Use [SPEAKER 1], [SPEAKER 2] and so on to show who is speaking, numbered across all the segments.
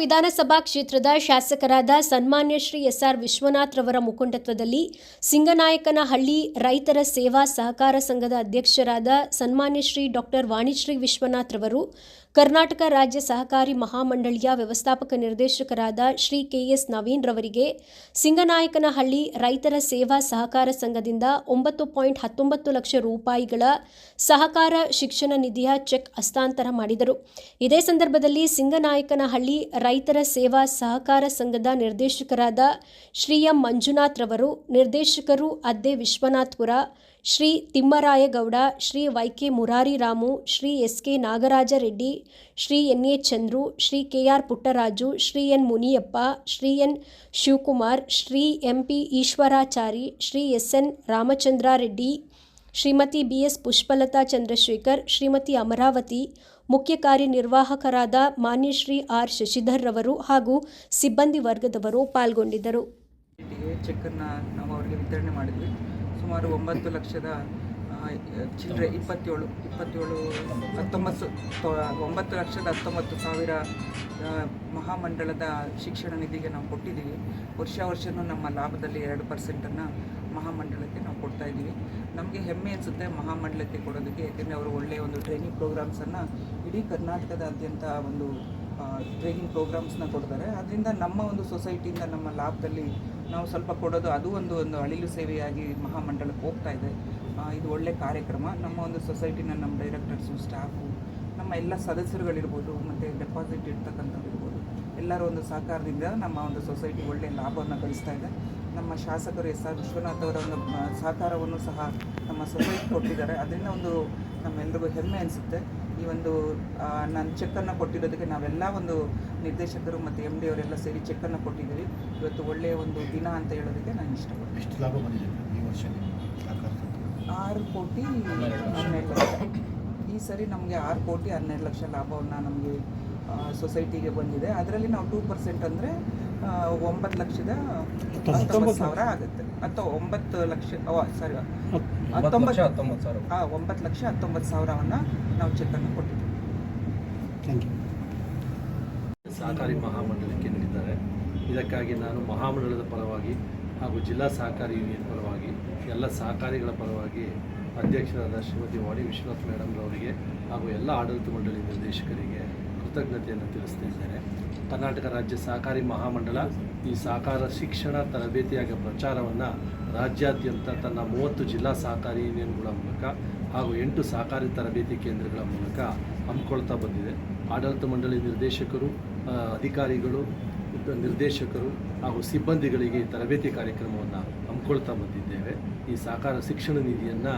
[SPEAKER 1] ವಿಧಾನಸಭಾ ಕ್ಷೇತ್ರದ ಶಾಸಕರಾದ ಸನ್ಮಾನ್ಯ ಶ್ರೀ ಎಸ್ಆರ್ ವಿಶ್ವನಾಥ್ ರವರ ಮುಖಂಡತ್ವದಲ್ಲಿ ಸಿಂಗನಾಯಕನಹಳ್ಳಿ ರೈತರ ಸೇವಾ ಸಹಕಾರ ಸಂಘದ ಅಧ್ಯಕ್ಷರಾದ ಸನ್ಮಾನ್ಯ ಶ್ರೀ ಡಾಕ್ಟರ್ ವಾಣಿಶ್ರೀ ವಿಶ್ವನಾಥ್ ರವರು, ಕರ್ನಾಟಕ ರಾಜ್ಯ ಸಹಕಾರಿ ಮಹಾಮಂಡಳಿಯ ವ್ಯವಸ್ಥಾಪಕ ನಿರ್ದೇಶಕರಾದ ಶ್ರೀ ಕೆಎಸ್ ನವೀನ್ ರವರಿಗೆ ಸಿಂಗನಾಯಕನಹಳ್ಳಿ ರೈತರ ಸೇವಾ ಸಹಕಾರ ಸಂಘದಿಂದ ಒಂಬತ್ತು ಪಾಯಿಂಟ್ ಹತ್ತೊಂಬತ್ತು ಲಕ್ಷ ರೂಪಾಯಿಗಳ ಸಹಕಾರ ಶಿಕ್ಷಣ ನಿಧಿಯ ಚೆಕ್ ಹಸ್ತಾಂತರ ಮಾಡಿದರು. ಇದೇ ಸಂದರ್ಭದಲ್ಲಿ ಸಿಂಗನಾಯಕನಹಳ್ಳಿ ರೈತರ ಸೇವಾ ಸಹಕಾರ ಸಂಘದ ನಿರ್ದೇಶಕರಾದ ಶ್ರೀ ಎಂ ಮಂಜುನಾಥ್ ರವರು, ನಿರ್ದೇಶಕರು ಅದ್ದೆ Vishwanathpura, Shri Thimmarayagowda, Shri Y K Murari Ramu Shri S K Nagaraja Reddy Shri N A Chandru, Shri K R Puttaraju, Shri N Muniyappa, Shri N Shivakumar, Shri M P Eshwarachari, Shri S N Ramachandra Reddy Shrimati B S Pushpalatha Chandrashekar, Shrimati Amaravathi, ಮುಖ್ಯ ಕಾರ್ಯನಿರ್ವಾಹಕರಾದ ಮಾನ್ಯ Shri R Shashidhar ರವರು ಹಾಗೂ ಸಿಬ್ಬಂದಿ ವರ್ಗದವರು ಪಾಲ್ಗೊಂಡಿದ್ದರು.
[SPEAKER 2] ನಾವು ಅವರಿಗೆ ವಿತರಣೆ ಮಾಡಿದ್ವಿ. ಸುಮಾರು ಒಂಬತ್ತು ಲಕ್ಷದ ಚಿಲ್ಲರೆ ಇಪ್ಪತ್ತೇಳು ಇಪ್ಪತ್ತೇಳು, ಹತ್ತೊಂಬತ್ತು ಒಂಬತ್ತು ಲಕ್ಷದ ಹತ್ತೊಂಬತ್ತು ಸಾವಿರ ಮಹಾಮಂಡಲದ ಶಿಕ್ಷಣ ನಿಧಿಗೆ ನಾವು ಕೊಟ್ಟಿದ್ದೀವಿ. ವರ್ಷ ವರ್ಷವೂ ನಮ್ಮ ಲಾಭದಲ್ಲಿ ಎರಡು ಪರ್ಸೆಂಟನ್ನು ಮಹಾಮಂಡಲಕ್ಕೆ ನಾವು ಕೊಡ್ತಾ ಇದ್ದೀವಿ. ನಮಗೆ ಹೆಮ್ಮೆ ಅನಿಸುತ್ತೆ ಮಹಾಮಂಡಲಕ್ಕೆ ಕೊಡೋದಕ್ಕೆ, ಯಾಕೆಂದರೆ ಅವರು ಒಳ್ಳೆಯ ಒಂದು ಟ್ರೈನಿಂಗ್ ಪ್ರೋಗ್ರಾಮ್ಸನ್ನು ಇಡೀ ಕರ್ನಾಟಕದಾದ್ಯಂತ ಒಂದು ಟ್ರೈನಿಂಗ್ ಪ್ರೋಗ್ರಾಮ್ಸ್ನ ಕೊಡ್ತಾರೆ. ಅದರಿಂದ ನಮ್ಮ ಒಂದು ಸೊಸೈಟಿಯಿಂದ ನಮ್ಮ ಲಾಭದಲ್ಲಿ ನಾವು ಸ್ವಲ್ಪ ಕೊಡೋದು ಅದು ಒಂದು ಒಂದು ಅಳಿಲು ಸೇವೆಯಾಗಿ ಮಹಾಮಂಡಲಕ್ಕೆ ಹೋಗ್ತಾ ಇದೆ. ಇದು ಒಳ್ಳೆ ಕಾರ್ಯಕ್ರಮ. ನಮ್ಮ ಒಂದು ಸೊಸೈಟಿನ ನಮ್ಮ ಡೈರೆಕ್ಟರ್ಸು ಸ್ಟಾಫು ನಮ್ಮ ಎಲ್ಲ ಸದಸ್ಯರುಗಳಿರ್ಬೋದು, ಮತ್ತು ಡೆಪಾಸಿಟ್ ಇರ್ತಕ್ಕಂಥವ್ರು ಇರ್ಬೋದು, ಎಲ್ಲರೂ ಒಂದು ಸಹಕಾರದಿಂದ ನಮ್ಮ ಒಂದು ಸೊಸೈಟಿ ಒಳ್ಳೆಯ ಲಾಭವನ್ನು ಗಳಿಸ್ತಾ ಇದೆ. ನಮ್ಮ ಶಾಸಕರು ಎಸ್ ಆರ್ ವಿಶ್ವನಾಥ್ ಅವರ ಒಂದು ಸಹಕಾರವನ್ನು ಸಹ ನಮ್ಮ ಸೊಸೈಟಿ ಕೊಟ್ಟಿದ್ದಾರೆ. ಅದರಿಂದ ಒಂದು ನಮ್ಮೆಲ್ರಿಗೂ ಹೆಮ್ಮೆ ಅನಿಸುತ್ತೆ. ಈ ಒಂದು ನಾನು ಚೆಕ್ಕನ್ನು ಕೊಟ್ಟಿರೋದಕ್ಕೆ ನಾವೆಲ್ಲ ಒಂದು ನಿರ್ದೇಶಕರು ಮತ್ತು ಎಂ ಡಿ ಅವರೆಲ್ಲ ಸೇರಿ ಚೆಕ್ಕನ್ನು ಕೊಟ್ಟಿದ್ದೀವಿ ಇವತ್ತು ಒಳ್ಳೆಯ ಒಂದು ದಿನ ಅಂತ ಹೇಳೋದಕ್ಕೆ ನಾನು ಇಷ್ಟಪಡ್ತೀನಿ.
[SPEAKER 3] ಎಷ್ಟು ಲಾಭ ಬಂದಿದೆ
[SPEAKER 2] ಆರು ಕೋಟಿ ಹನ್ನೆರಡು ಲಕ್ಷ. ಈ ಸರಿ ನಮಗೆ ಆರು ಕೋಟಿ ಹನ್ನೆರಡು ಲಕ್ಷ ಲಾಭವನ್ನು ನಮಗೆ ಸೊಸೈಟಿಗೆ ಬಂದಿದೆ. ಅದರಲ್ಲಿ ನಾವು ಟೂ ಪರ್ಸೆಂಟ್ ಅಂದರೆ ಒಂಬತ್ತು ಲಕ್ಷದ ಹತ್ತೊಂಬತ್ತು ಸಾವಿರ ಆಗುತ್ತೆ. ಅಥವಾ ಒಂಬತ್ತು ಲಕ್ಷ ಸಾರಿ ಹತ್ತೊಂಬತ್ತು
[SPEAKER 4] ಹತ್ತೊಂಬತ್ತು ಸಾವಿರ.
[SPEAKER 2] ಹಾಂ ಒಂಬತ್ತು ಲಕ್ಷ ಹತ್ತೊಂಬತ್ತು ಸಾವಿರವನ್ನು ನಾವು ಚೆಕ್ಕನ್ನು ಕೊಟ್ಟಿದ್ದೀವಿ.
[SPEAKER 3] ಥ್ಯಾಂಕ್ ಯು
[SPEAKER 4] ಸಹಕಾರಿ ಮಹಾಮಂಡಲಕ್ಕೆ ನೀಡಿದ್ದಾರೆ. ಇದಕ್ಕಾಗಿ ನಾನು ಮಹಾಮಂಡಲದ ಪರವಾಗಿ ಹಾಗೂ ಜಿಲ್ಲಾ ಸಹಕಾರಿ ಯೂನಿಯನ್ ಪರವಾಗಿ ಎಲ್ಲ ಸಹಕಾರಿಗಳ ಪರವಾಗಿ ಅಧ್ಯಕ್ಷರಾದ ಶ್ರೀಮತಿ ವಾಡಿ ವಿಶ್ವನಾಥ್ ಮೇಡಮ್ ಅವರಿಗೆ ಹಾಗೂ ಎಲ್ಲ ಆಡಳಿತ ಮಂಡಳಿ ನಿರ್ದೇಶಕರಿಗೆ ಕೃತಜ್ಞತೆಯನ್ನು ತಿಳಿಸ್ತಾ ಕರ್ನಾಟಕ ರಾಜ್ಯ ಸಹಕಾರಿ ಮಹಾಮಂಡಲ ಈ ಸಹಕಾರ ಶಿಕ್ಷಣ ತರಬೇತಿಯಾಗಿ ಪ್ರಚಾರವನ್ನು ರಾಜ್ಯಾದ್ಯಂತ ತನ್ನ ಮೂವತ್ತು ಜಿಲ್ಲಾ ಸಹಕಾರಿ ಯೂನಿಯನ್ಗಳ ಮೂಲಕ ಹಾಗೂ ಎಂಟು ಸಹಕಾರಿ ತರಬೇತಿ ಕೇಂದ್ರಗಳ ಮೂಲಕ ಹಮ್ಮಿಕೊಳ್ತಾ ಬಂದಿದೆ. ಆಡಳಿತ ಮಂಡಳಿ ನಿರ್ದೇಶಕರು ಅಧಿಕಾರಿಗಳು ನಿರ್ದೇಶಕರು ಹಾಗೂ ಸಿಬ್ಬಂದಿಗಳಿಗೆ ತರಬೇತಿ ಕಾರ್ಯಕ್ರಮವನ್ನು ಹಮ್ಮಿಕೊಳ್ತಾ ಬಂದಿದ್ದೇವೆ. ಈ ಸಹಕಾರ ಶಿಕ್ಷಣ ನಿಧಿಯನ್ನು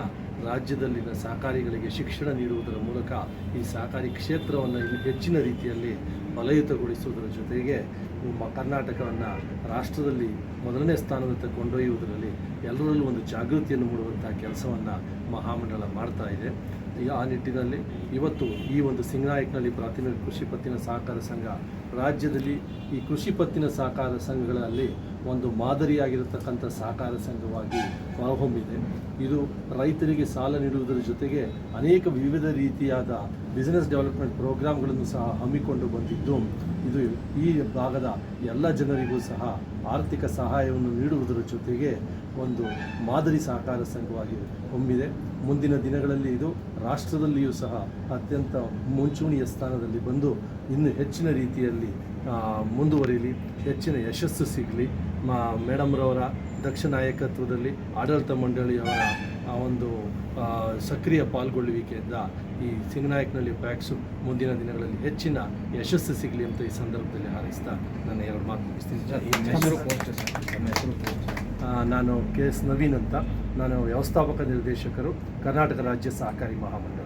[SPEAKER 4] ರಾಜ್ಯದಲ್ಲಿನ ಸಹಕಾರಿಗಳಿಗೆ ಶಿಕ್ಷಣ ನೀಡುವುದರ ಮೂಲಕ ಈ ಸಹಕಾರಿ ಕ್ಷೇತ್ರವನ್ನು ಇನ್ನು ಹೆಚ್ಚಿನ ರೀತಿಯಲ್ಲಿ ಬಲಯುತಗೊಳಿಸುವುದರ ಜೊತೆಗೆ ನಮ್ಮ ಕರ್ನಾಟಕವನ್ನು ರಾಷ್ಟ್ರದಲ್ಲಿ ಮೊದಲನೇ ಸ್ಥಾನದತ್ತ ಕೊಂಡೊಯ್ಯುವುದರಲ್ಲಿ ಎಲ್ಲರಲ್ಲೂ ಒಂದು ಜಾಗೃತಿಯನ್ನು ಮೂಡುವಂಥ ಕೆಲಸವನ್ನು ಮಹಾಮಂಡಲ ಮಾಡ್ತಾ ಇದೆ. ಆ ನಿಟ್ಟಿನಲ್ಲಿ ಇವತ್ತು ಈ ಒಂದು ಸಿಂಗನಾಯಕ್ನಲ್ಲಿ ಪ್ರಾಥಮಿಕ ಕೃಷಿ ಪತ್ತಿನ ಸಹಕಾರ ಸಂಘ ರಾಜ್ಯದಲ್ಲಿ ಈ ಕೃಷಿ ಪತ್ತಿನ ಸಹಕಾರ ಸಂಘಗಳಲ್ಲಿ ಒಂದು ಮಾದರಿಯಾಗಿರತಕ್ಕಂಥ ಸಹಕಾರ ಸಂಘವಾಗಿ ಹೊರಹೊಮ್ಮಿದೆ. ಇದು ರೈತರಿಗೆ ಸಾಲ ನೀಡುವುದರ ಜೊತೆಗೆ ಅನೇಕ ವಿವಿಧ ರೀತಿಯಾದ ಬಿಸಿನೆಸ್ ಡೆವಲಪ್ಮೆಂಟ್ ಪ್ರೋಗ್ರಾಮ್ಗಳನ್ನು ಸಹ ಹಮ್ಮಿಕೊಂಡು ಬಂದಿದ್ದು. ಇದು ಈ ಭಾಗದ ಎಲ್ಲ ಜನರಿಗೂ ಸಹ ಆರ್ಥಿಕ ಸಹಾಯವನ್ನು ನೀಡುವುದರ ಜೊತೆಗೆ ಒಂದು ಮಾದರಿ ಸಹಕಾರ ಸಂಘವಾಗಿ ಹೊಮ್ಮಿದೆ. ಮುಂದಿನ ದಿನಗಳಲ್ಲಿ ಇದು ರಾಷ್ಟ್ರದಲ್ಲಿಯೂ ಸಹ ಅತ್ಯಂತ ಮುಂಚೂಣಿಯ ಸ್ಥಾನದಲ್ಲಿ ಬಂದು ಇನ್ನು ಹೆಚ್ಚಿನ ರೀತಿಯಲ್ಲಿ ಮುಂದುವರಿಯಲಿ ಹೆಚ್ಚಿನ ಯಶಸ್ಸು ಸಿಗಲಿ. ಮಾ, ಮೇಡಮ್ರವರ ದಕ್ಷ ನಾಯಕತ್ವದಲ್ಲಿ ಆಡಳಿತ ಮಂಡಳಿಯವರ ಒಂದು ಸಕ್ರಿಯ ಪಾಲ್ಗೊಳ್ಳುವಿಕೆಯಿಂದ ಈ ಸಿಂಗನಾಯಕ್ನಲ್ಲಿ ಪ್ಯಾಕ್ಸು ಮುಂದಿನ ದಿನಗಳಲ್ಲಿ ಹೆಚ್ಚಿನ ಯಶಸ್ಸು ಸಿಗಲಿ ಅಂತ ಈ ಸಂದರ್ಭದಲ್ಲಿ ಹಾರೈಸ್ತಾ ನನ್ನ ಎರಡು ಮಾತು ಮುಗಿಸ್ತೀನಿ. ನಾನು ಕೆ ಎಸ್ ನವೀನ್ ಅಂತ. ನಾನು ವ್ಯವಸ್ಥಾಪಕ ನಿರ್ದೇಶಕರು ಕರ್ನಾಟಕ ರಾಜ್ಯ ಸಹಕಾರಿ ಮಹಾಮಂಡಳ.